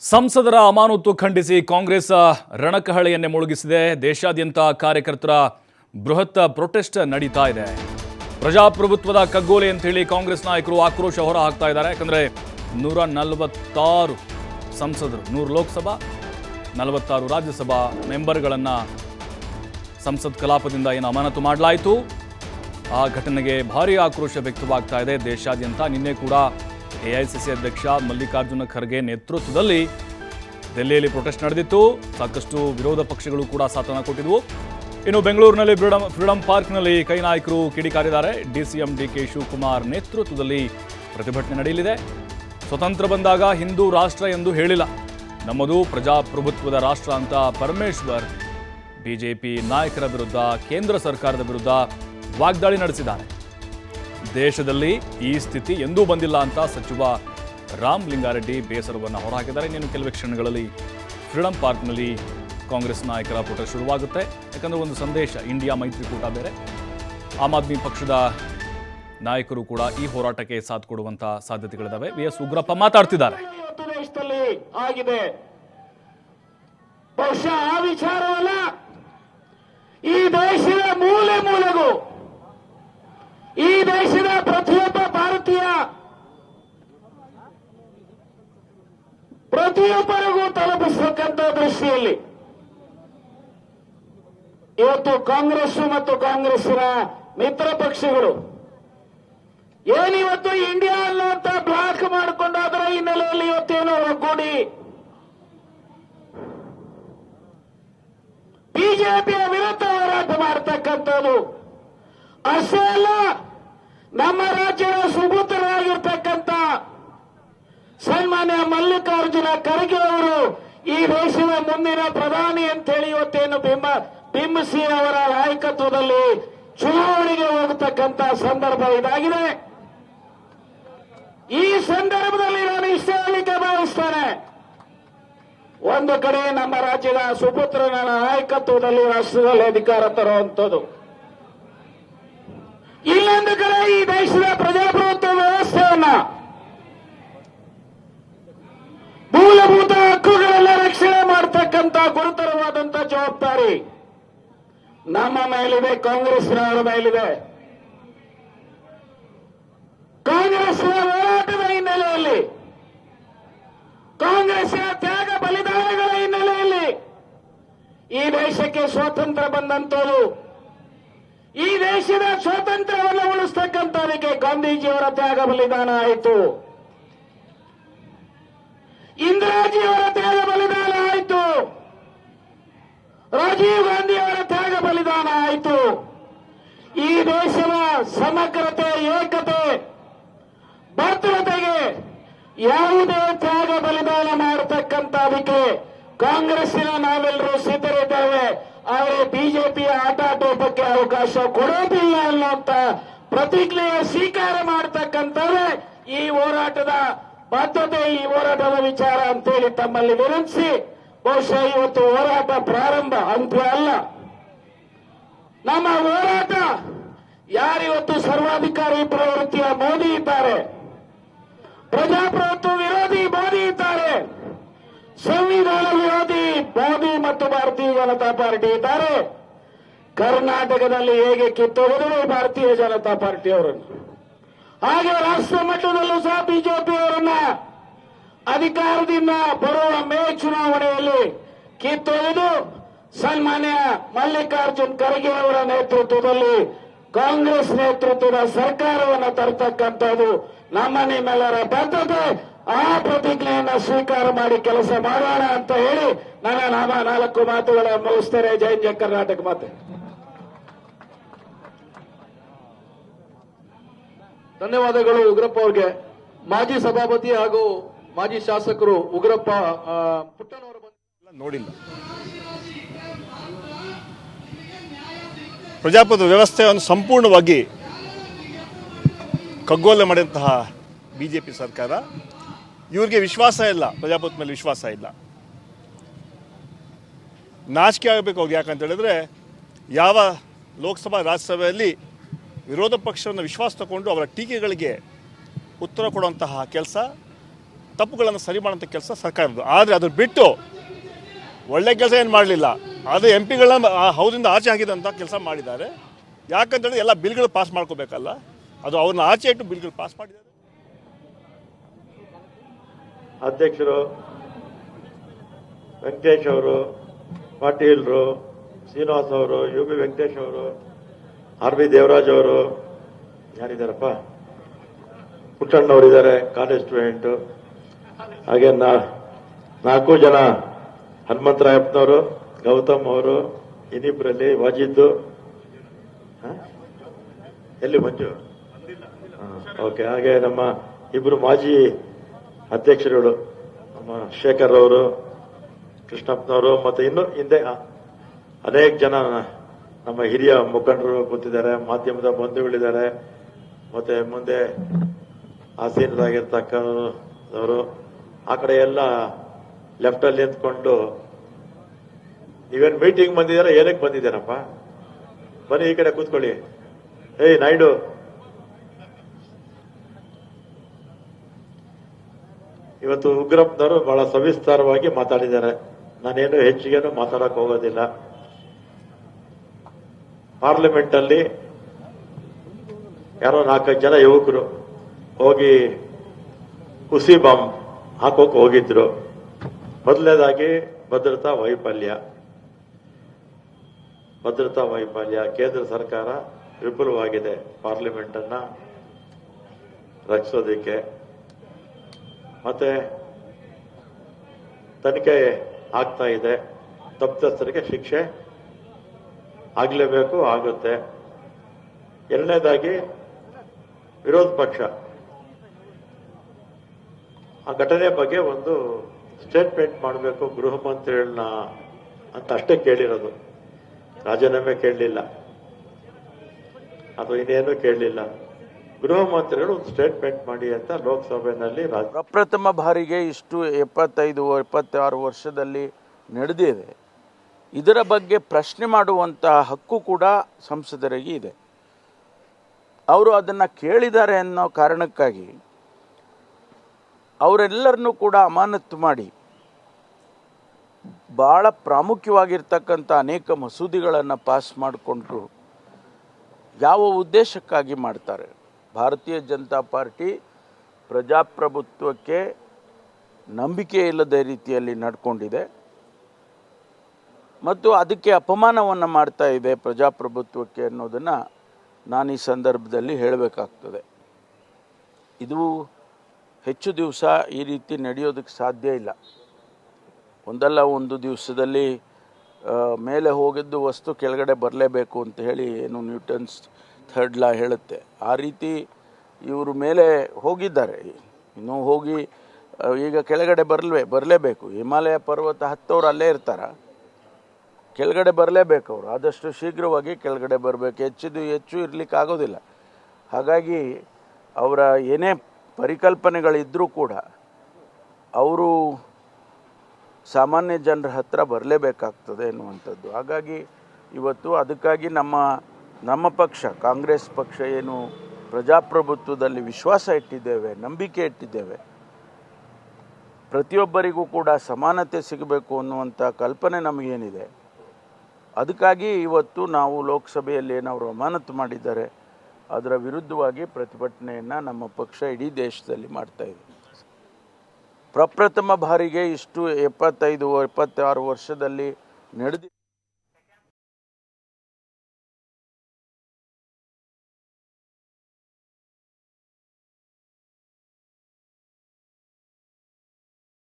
ಸಂಸದರ ಅಮಾನತು ಖಂಡಿಸಿ ಕಾಂಗ್ರೆಸ್ ರಣಕಹಳೆಯನ್ನೇ ಮುಳುಗಿಸಿದೆ. ದೇಶಾದ್ಯಂತ ಕಾರ್ಯಕರ್ತರ ಬೃಹತ್ ಪ್ರೊಟೆಸ್ಟ್ ನಡೀತಾ ಇದೆ. ಪ್ರಜಾಪ್ರಭುತ್ವದ ಕಗ್ಗೋಲೆ ಅಂತ ಹೇಳಿ ಕಾಂಗ್ರೆಸ್ ನಾಯಕರು ಆಕ್ರೋಶ ಹೊರ ಹಾಕ್ತಾ ಇದ್ದಾರೆ. ಯಾಕಂದ್ರೆ ನೂರ ನಲವತ್ತಾರು ಸಂಸದರು, ನೂರು ಲೋಕಸಭಾ, ನಲವತ್ತಾರು ರಾಜ್ಯಸಭಾ ಮೆಂಬರ್ಗಳನ್ನು ಸಂಸತ್ ಕಲಾಪದಿಂದ ಏನು ಅಮಾನತು ಮಾಡಲಾಯಿತು. ಆ ಘಟನೆಗೆ ಭಾರಿ ಆಕ್ರೋಶ ವ್ಯಕ್ತವಾಗ್ತಾ ಇದೆ. ದೇಶಾದ್ಯಂತ ನಿನ್ನೆ ಕೂಡ ಎಐಸಿಸಿ ಅಧ್ಯಕ್ಷ ಮಲ್ಲಿಕಾರ್ಜುನ ಖರ್ಗೆ ನೇತೃತ್ವದಲ್ಲಿ ದೆಹಲಿಯಲ್ಲಿ ಪ್ರೊಟೆಸ್ಟ್ ನಡೆದಿತ್ತು. ಸಾಕಷ್ಟು ವಿರೋಧ ಪಕ್ಷಗಳು ಕೂಡ ಸಾಥನ ಕೊಟ್ಟಿದ್ವು. ಇನ್ನು ಬೆಂಗಳೂರಿನಲ್ಲಿ ಫ್ರೀಡಂ ಫ್ರೀಡಂ ಪಾರ್ಕ್ನಲ್ಲಿ ಕೈ ನಾಯಕರು ಕಿಡಿಕಾರಿದ್ದಾರೆ. ಡಿಸಿಎಂ ಡಿ ಕೆ ಶಿವಕುಮಾರ್ ನೇತೃತ್ವದಲ್ಲಿ ಪ್ರತಿಭಟನೆ ನಡೆಯಲಿದೆ. ಸ್ವತಂತ್ರ ಬಂದಾಗ ಹಿಂದೂ ರಾಷ್ಟ್ರ ಎಂದು ಹೇಳಿಲ್ಲ. ನಮ್ಮದು ಪ್ರಜಾಪ್ರಭುತ್ವದ ರಾಷ್ಟ್ರ ಅಂತ ಪರಮೇಶ್ವರ್ ಬಿಜೆಪಿ ನಾಯಕರ ವಿರುದ್ಧ, ಕೇಂದ್ರ ಸರ್ಕಾರದ ವಿರುದ್ಧ ವಾಗ್ದಾಳಿ ನಡೆಸಿದ್ದಾರೆ. ದೇಶದಲ್ಲಿ ಈ ಸ್ಥಿತಿ ಎಂದೂ ಬಂದಿಲ್ಲ ಅಂತ ಸಚಿವ ರಾಮ್ ಲಿಂಗಾರೆಡ್ಡಿ ಬೇಸರವನ್ನು ಹೊರಹಾಕಿದ್ದಾರೆ. ಇನ್ನೇನು ಕೆಲವೇ ಕ್ಷಣಗಳಲ್ಲಿ ಫ್ರೀಡಂ ಪಾರ್ಕ್ನಲ್ಲಿ ಕಾಂಗ್ರೆಸ್ ನಾಯಕರ ಪುಟ ಶುರುವಾಗುತ್ತೆ. ಯಾಕಂದರೆ ಒಂದು ಸಂದೇಶ, ಇಂಡಿಯಾ ಮೈತ್ರಿಕೂಟ ಬೇರೆ. ಆಮ್ ಆದ್ಮಿ ಪಕ್ಷದ ನಾಯಕರು ಕೂಡ ಈ ಹೋರಾಟಕ್ಕೆ ಸಾಥ್ ಕೊಡುವಂತ ಸಾಧ್ಯತೆಗಳಿದ್ದಾವೆ ವಿ ಎಸ್ ಉಗ್ರಪ್ಪ ಮಾತಾಡ್ತಿದ್ದಾರೆ. ಈ ದೇಶದ ಮೂಲೆ ಮೂಲೆಗೂ ಈ ದೇಶದ ಪ್ರತಿಯೊಬ್ಬ ಭಾರತೀಯ ಪ್ರತಿಯೊಬ್ಬರಿಗೂ ತಲುಪಿಸತಕ್ಕಂಥ ದೃಷ್ಟಿಯಲ್ಲಿ ಇವತ್ತು ಕಾಂಗ್ರೆಸ್ ಮತ್ತು ಕಾಂಗ್ರೆಸ್ಸಿನ ಮಿತ್ರ ಪಕ್ಷಗಳು ಏನಿವತ್ತು ಇಂಡಿಯಾ ಅನ್ನುವಂತ ಬ್ಲಾಕ್ ಮಾಡಿಕೊಂಡು ಅದರ ಹಿನ್ನೆಲೆಯಲ್ಲಿ ಇವತ್ತೇನು ಒಗ್ಗೂಡಿ ಬಿಜೆಪಿಯ ವಿರುದ್ಧ ಹೋರಾಟ ಮಾಡತಕ್ಕಂಥದ್ದು ಅಷ್ಟೇ ಅಲ್ಲ ನಮ್ಮ ರಾಜ್ಯದ ಸುಭೂತರಾಗಿರ್ತಕ್ಕಂಥ ಸನ್ಮಾನ್ಯ ಮಲ್ಲಿಕಾರ್ಜುನ ಖರ್ಗೆ ಅವರು ಈ ದೇಶದ ಮುಂದಿನ ಪ್ರಧಾನಿ ಅಂತೇಳಿ ಇವತ್ತೇನು ಬಿಂಬ ಬಿಂಬಿಸಿ ಅವರ ನಾಯಕತ್ವದಲ್ಲಿ ಚುನಾವಣೆಗೆ ಹೋಗತಕ್ಕಂತ ಸಂದರ್ಭ ಇದಾಗಿದೆ. ಈ ಸಂದರ್ಭದಲ್ಲಿ ನಾನು ಇಷ್ಟ ಹೇಳಿಕೆ ಭಾವಿಸ್ತೇನೆ ಒಂದು ಕಡೆ ನಮ್ಮ ರಾಜ್ಯದ ಸುಪುತ್ರನ ನಾಯಕತ್ವದಲ್ಲಿ ರಾಷ್ಟ್ರದಲ್ಲಿ ಅಧಿಕಾರ ತರುವಂಥದ್ದು. ಇನ್ನೊಂದು ಕಡೆ ಈ ದೇಶದ ಪ್ರಜಾಪ್ರಭುತ್ವ ವ್ಯವಸ್ಥೆಯನ್ನ ಮೂಲಭೂತ ಹಕ್ಕುಗಳೆಲ್ಲ ರಕ್ಷಣೆ ಮಾಡತಕ್ಕಂತ ಗುರುತರವಾದಂತ ಜವಾಬ್ದಾರಿ ನಮ್ಮ ಮೇಲಿದೆ ಕಾಂಗ್ರೆಸ್ನವರ ಮೇಲಿದೆ. ಕಾಂಗ್ರೆಸ್ನ ಹೋರಾಟದ ಹಿನ್ನೆಲೆಯಲ್ಲಿ ಕಾಂಗ್ರೆಸ್ನ ತ್ಯಾಗ ಬಲಿದಾನಗಳ ಹಿನ್ನೆಲೆಯಲ್ಲಿ ಈ ದೇಶಕ್ಕೆ ಸ್ವಾತಂತ್ರ್ಯ ಬಂದಂತದ್ದು ಈ ದೇಶದ ಸ್ವಾತಂತ್ರ್ಯವನ್ನು ಉಳಿಸ್ತಕ್ಕಂಥದಕ್ಕೆ ಗಾಂಧೀಜಿಯವರ ತ್ಯಾಗ ಬಲಿದಾನ ಆಯಿತು. ಇಂದಿರಾಜಿಯವರ ತ್ಯಾಗ ಬಲಿದಾನ ಆಯಿತು. ರಾಜೀವ್ ಗಾಂಧಿಯವರ ತ್ಯಾಗ ಬಲಿದಾನ ಆಯಿತು. ಈ ದೇಶದ ಸಮಗ್ರತೆ, ಏಕತೆ, ಭದ್ರತೆಗೆ ಯಾವುದೇ ತ್ಯಾಗ ಬಲಿದಾನ ಮಾಡತಕ್ಕಂಥದಕ್ಕೆ ಕಾಂಗ್ರೆಸ್ಸಿನ ನಾವೆಲ್ಲರೂ ಸಿದ್ಧರಿದ್ದೇವೆ. ಆದರೆ ಬಿಜೆಪಿಯ ಆಟಾಟೋಪಕ್ಕೆ ಅವಕಾಶ ಕೊಡೋದಿಲ್ಲ ಅನ್ನುವಂತ ಪ್ರತಿಕ್ರಿಯೆ ಸ್ವೀಕಾರ ಮಾಡತಕ್ಕಂಥವೇ ಈ ಹೋರಾಟದ ಬದ್ಧತೆ ಈ ಹೋರಾಟದ ವಿಚಾರ ಅಂತೇಳಿ ತಮ್ಮಲ್ಲಿ ವಿನಂತಿಸಿ, ಬಹುಶಃ ಇವತ್ತು ಹೋರಾಟ ಪ್ರಾರಂಭ ಅಂತ್ಯ ಅಲ್ಲ. ನಮ್ಮ ಹೋರಾಟ, ಯಾರಿವತ್ತು ಸರ್ವಾಧಿಕಾರಿ ಪ್ರವೃತ್ತಿಯ ಮೋದಿ ಇದ್ದಾರೆ? ಪ್ರಜಾಪ್ರಭುತ್ವ ವಿರೋಧಿ ಸಂವಿಧಾನ ವಿರೋಧಿ ಮೋದಿ ಮತ್ತು ಭಾರತೀಯ ಜನತಾ ಪಾರ್ಟಿ ಇದ್ದಾರೆ. ಕರ್ನಾಟಕದಲ್ಲಿ ಹೇಗೆ ಕಿತ್ತೊಗೆದರು ಭಾರತೀಯ ಜನತಾ ಪಾರ್ಟಿಯವರನ್ನು. ಹಾಗೆ ರಾಷ್ಟ್ರ ಮಟ್ಟದಲ್ಲೂ ಸಹ ಬಿಜೆಪಿಯವರನ್ನ ಅಧಿಕಾರದಿಂದ ಬರುವ ಮೇ ಚುನಾವಣೆಯಲ್ಲಿ ಕಿತ್ತೊಗೆದು ಸನ್ಮಾನ್ಯ ಮಲ್ಲಿಕಾರ್ಜುನ್ ಖರ್ಗೆ ಅವರ ನೇತೃತ್ವದಲ್ಲಿ ಕಾಂಗ್ರೆಸ್ ನೇತೃತ್ವದ ಸರ್ಕಾರವನ್ನು ತರ್ತಕ್ಕಂಥದ್ದು ನಮ್ಮ ನಿಮ್ಮೆಲ್ಲರ ಬದ್ಧತೆ. ಆ ಪ್ರತಿಜ್ಞೆಯನ್ನ ಸ್ವೀಕಾರ ಮಾಡಿ ಕೆಲಸ ಮಾಡೋಣ ಅಂತ ಹೇಳಿ ನನ್ನ ನಾಮ ನಾಲ್ಕು ಮಾತುಗಳ ಮುಗಿಸ್ತೇನೆ ಜೈನ್ ಜಯ ಕರ್ನಾಟಕ ಮಾತೆ. ಧನ್ಯವಾದಗಳು ಉಗ್ರಪ್ಪ ಅವ್ರಿಗೆ. ಮಾಜಿ ಸಭಾಪತಿ ಹಾಗೂ ಮಾಜಿ ಶಾಸಕರು ಉಗ್ರಪ್ಪ ಪುಟ್ಟನವರ ನೋಡಿಲ್ಲ. ಪ್ರಜಾಪ್ರಭುತ್ವ ವ್ಯವಸ್ಥೆಯನ್ನು ಸಂಪೂರ್ಣವಾಗಿ ಕಗ್ಗೋಲೆ ಮಾಡಿದಂತಹ ಬಿಜೆಪಿ ಜೆ ಪಿ ಸರ್ಕಾರ ಇವ್ರಿಗೆ ವಿಶ್ವಾಸ ಇಲ್ಲ ಪ್ರಜಾಪ್ರಭುತ್ವ ಮೇಲೆ ವಿಶ್ವಾಸ ಇಲ್ಲ. ನಾಚಿಕೆ ಆಗಬೇಕು ಅವ್ರಿಗೆ ಯಾಕಂತ ಹೇಳಿದ್ರೆ, ಯಾವ ಲೋಕಸಭಾ, ರಾಜ್ಯಸಭೆಯಲ್ಲಿ ವಿರೋಧ ಪಕ್ಷವನ್ನು ವಿಶ್ವಾಸ ತಗೊಂಡು ಅವರ ಟೀಕೆಗಳಿಗೆ ಉತ್ತರ ಕೊಡುವಂತಹ ಕೆಲಸ, ತಪ್ಪುಗಳನ್ನು ಸರಿ ಮಾಡುವಂಥ ಕೆಲಸ ಸರ್ಕಾರದ್ದು. ಆದರೆ ಅದು ಬಿಟ್ಟು ಒಳ್ಳೆ ಕೆಲಸ ಏನು ಮಾಡಲಿಲ್ಲ. ಆದರೆ ಎಂ ಪಿಗಳನ್ನ ಹೌದಿಂದ ಆಚೆ ಆಗಿದಂಥ ಕೆಲಸ ಮಾಡಿದ್ದಾರೆ. ಯಾಕಂತೇಳಿದ್ರೆ ಎಲ್ಲ ಬಿಲ್ಗಳು ಪಾಸ್ ಮಾಡ್ಕೋಬೇಕಲ್ಲ. ಅದು ಅವ್ರನ್ನ ಆಚೆ ಇಟ್ಟು ಬಿಲ್ಗಳು ಪಾಸ್ ಮಾಡಿದ್ದಾರೆ. ಅಧ್ಯಕ್ಷರು, ವೆಂಕಟೇಶ್ ಅವರು ಪಾಟೀಲ್ರು ಶ್ರೀನಿವಾಸ್ ಅವರು, ಯು ಬಿ ವೆಂಕಟೇಶ್ ಅವರು, ಆರ್ ಬಿ ದೇವರಾಜ್ ಅವರು ಯಾರಿದ್ದಾರಪ್ಪ ಪುಟ್ಟಣ್ಣವರಿದ್ದಾರೆ ಕಾಲೇಜ್ ಸ್ಟೂಡೆಂಟು ಹಾಗೆ ನಾಲ್ಕು ಜನ ಹನುಮಂತರಾಯಪ್ಪನವರು, ಗೌತಮ್ ಅವರು ಇನ್ನಿಬ್ಬರಲ್ಲಿ ವಾಜಿದ್ದು? ಎಲ್ಲಿ ಮಂಜು ಓಕೆ, ಹಾಗೆ ನಮ್ಮ ಇಬ್ಬರು ಮಾಜಿ ಅಧ್ಯಕ್ಷರುಗಳು ನಮ್ಮ ಶೇಖರ್ ಅವರು ಕೃಷ್ಣಪ್ಪನವರು, ಮತ್ತೆ ಇನ್ನು ಹಿಂದೆ ಅನೇಕ ಜನ ನಮ್ಮ ಹಿರಿಯ ಮುಖಂಡರು ಕೂತಿದ್ದಾರೆ, ಮಾಧ್ಯಮದ ಬಂಧುಗಳಿದ್ದಾರೆ, ಮತ್ತೆ ಮುಂದೆ ಆಸೀನರಾಗಿರ್ತಕ್ಕಂಥವರು, ಆ ಕಡೆ ಎಲ್ಲ ಲೆಫ್ಟಲ್ಲಿ ನಿಂತ್ಕೊಂಡು, ನೀವೇನು ಮೀಟಿಂಗ್ ಬಂದಿದ್ದೀರಾ, ಏನಕ್ಕೆ ಬಂದಿದ್ದೀರಪ್ಪ? ಬನ್ನಿ ಈ ಕಡೆ ಕೂತ್ಕೊಳ್ಳಿ. ಏಯ್ ನಾಯ್ಡು ಇವತ್ತು ಉಗ್ರಪ್ಪನವರು ಬಹಳ ಸವಿಸ್ತಾರವಾಗಿ ಮಾತಾಡಿದ್ದಾರೆ. ನಾನೇನು ಹೆಚ್ಚಿಗೆನು ಮಾತಾಡಕ್ ಹೋಗೋದಿಲ್ಲ. ಪಾರ್ಲಿಮೆಂಟ್ ಅಲ್ಲಿ ಯಾರೋ ನಾಲ್ಕೈದು ಜನ ಯುವಕರು ಹೋಗಿ ಹುಸಿ ಬಾಂಬ್ ಹಾಕೋಕ್ ಹೋಗಿದ್ರು. ಮೊದಲನೇದಾಗಿ ಭದ್ರತಾ ವೈಫಲ್ಯ. ಭದ್ರತಾ ವೈಫಲ್ಯ ಕೇಂದ್ರ ಸರ್ಕಾರ ವಿಫಲವಾಗಿದೆ ಪಾರ್ಲಿಮೆಂಟ್ ಅನ್ನ ರಕ್ಷಿಸೋದಕ್ಕೆ ಮತ್ತೆ ತನಿಖೆ ಆಗ್ತಾ ಇದೆ. ತಪ್ಪಿತಸ್ಥರಿಗೆ ಶಿಕ್ಷೆ ಆಗಲೇಬೇಕು, ಆಗುತ್ತೆ. ಎರಡನೇದಾಗಿ, ವಿರೋಧ ಪಕ್ಷ. ಆ ಘಟನೆ ಬಗ್ಗೆ ಒಂದು ಸ್ಟೇಟ್ಮೆಂಟ್ ಮಾಡಬೇಕು, ಗೃಹ ಮಂತ್ರಿಗಳನ್ನ ಅಂತ ಅಷ್ಟೇ ಕೇಳಿರೋದು. ರಾಜೀನಾಮೆ ಕೇಳಲಿಲ್ಲ. ಅದು ಇನ್ನೇನು ಕೇಳಲಿಲ್ಲ. ಗೃಹ ಮಂತ್ರಿಗಳು ಒಂದು ಸ್ಟೇಟ್ಮೆಂಟ್ ಮಾಡಿ ಅಂತ ಲೋಕಸಭೆಯಲ್ಲಿ ಪ್ರಪ್ರಥಮ ಬಾರಿಗೆ ಇಷ್ಟು ಎಪ್ಪತ್ತೈದು, ಎಪ್ಪತ್ತಾರು ವರ್ಷದಲ್ಲಿ ನಡೆದಿದೆ. ಇದರ ಬಗ್ಗೆ ಪ್ರಶ್ನೆ ಮಾಡುವಂತಹ ಹಕ್ಕು ಕೂಡ ಸಂಸದರಿಗೆ ಇದೆ. ಅವರು ಅದನ್ನು ಕೇಳಿದ್ದಾರೆ ಅನ್ನೋ ಕಾರಣಕ್ಕಾಗಿ ಅವರೆಲ್ಲರನ್ನೂ ಕೂಡ ಅಮಾನತ್ತು ಮಾಡಿ ಭಾಳ ಪ್ರಾಮುಖ್ಯವಾಗಿರ್ತಕ್ಕಂಥ ಅನೇಕ ಮಸೂದಿಗಳನ್ನು ಪಾಸ್ ಮಾಡಿಕೊಂಡು ಯಾವ ಉದ್ದೇಶಕ್ಕಾಗಿ ಮಾಡ್ತಾರೆ. ಭಾರತೀಯ ಜನತಾ ಪಾರ್ಟಿ ಪ್ರಜಾಪ್ರಭುತ್ವಕ್ಕೆ ನಂಬಿಕೆ ಇಲ್ಲದ ರೀತಿಯಲ್ಲಿ ನಡ್ಕೊಂಡಿದೆ. ಮತ್ತು ಅದಕ್ಕೆ ಅಪಮಾನವನ್ನು ಮಾಡ್ತಾ ಇದೆ ಪ್ರಜಾಪ್ರಭುತ್ವಕ್ಕೆ ಅನ್ನೋದನ್ನು ನಾನು ಈ ಸಂದರ್ಭದಲ್ಲಿ ಹೇಳಬೇಕಾಗ್ತದೆ. ಇದು ಹೆಚ್ಚು ದಿವಸ ಈ ರೀತಿ ನಡೆಯೋದಕ್ಕೆ ಸಾಧ್ಯ ಇಲ್ಲ. ಒಂದಲ್ಲ ಒಂದು ದಿವಸದಲ್ಲಿ ಮೇಲೆ ಹೋಗಿದ್ದು ವಸ್ತು ಕೆಳಗಡೆ ಬರಲೇಬೇಕು ಅಂತ ಹೇಳಿ ಏನು ನ್ಯೂಟನ್ಸ್ ಥರ್ಡ್ ಲಾ ಹೇಳುತ್ತೆ. ಆ ರೀತಿ ಇವರು ಮೇಲೆ ಹೋಗಿದ್ದಾರೆ. ಇನ್ನೂ ಹೋಗಿ ಈಗ ಕೆಳಗಡೆ ಬರಲೇ, ಬರಲೇಬೇಕು. ಹಿಮಾಲಯ ಪರ್ವತ ಹತ್ತವ್ರು ಅಲ್ಲೇ ಇರ್ತಾರ. ಕೆಳಗಡೆ ಬರಲೇಬೇಕು ಅವರು. ಆದಷ್ಟು ಶೀಘ್ರವಾಗಿ ಕೆಳಗಡೆ ಬರಬೇಕು. ಹೆಚ್ಚಿದ್ದು ಹೆಚ್ಚು ಇರಲಿಕ್ಕೆ ಆಗೋದಿಲ್ಲ. ಹಾಗಾಗಿ ಅವರ ಏನೇ ಪರಿಕಲ್ಪನೆಗಳಿದ್ದರೂ ಕೂಡ ಅವರು ಸಾಮಾನ್ಯ ಜನರ ಹತ್ರ ಬರಲೇಬೇಕಾಗ್ತದೆ ಎನ್ನುವಂಥದ್ದು. ಹಾಗಾಗಿ ಇವತ್ತು ಅದಕ್ಕಾಗಿ ನಮ್ಮ ನಮ್ಮ ಪಕ್ಷ, ಕಾಂಗ್ರೆಸ್ ಪಕ್ಷ ಏನು ಪ್ರಜಾಪ್ರಭುತ್ವದಲ್ಲಿ ವಿಶ್ವಾಸ ಇಟ್ಟಿದ್ದೇವೆ, ನಂಬಿಕೆ ಇಟ್ಟಿದ್ದೇವೆ, ಪ್ರತಿಯೊಬ್ಬರಿಗೂ ಕೂಡ ಸಮಾನತೆ ಸಿಗಬೇಕು ಅನ್ನುವಂಥ ಕಲ್ಪನೆ ನಮಗೇನಿದೆ. ಅದಕ್ಕಾಗಿ ಇವತ್ತು ನಾವು ಲೋಕಸಭೆಯಲ್ಲಿ ಏನವರು ಅಮಾನತು ಮಾಡಿದ್ದಾರೆ ಅದರ ವಿರುದ್ಧವಾಗಿ ಪ್ರತಿಭಟನೆಯನ್ನು ನಮ್ಮ ಪಕ್ಷ ಇಡೀ ದೇಶದಲ್ಲಿ ಮಾಡ್ತಾ ಇದೆ. ಪ್ರಪ್ರಥಮ ಬಾರಿಗೆ ಇಷ್ಟು ಎಪ್ಪತ್ತೈದು, ಎಪ್ಪತ್ತಾರು ವರ್ಷದಲ್ಲಿ ನಡೆದಿ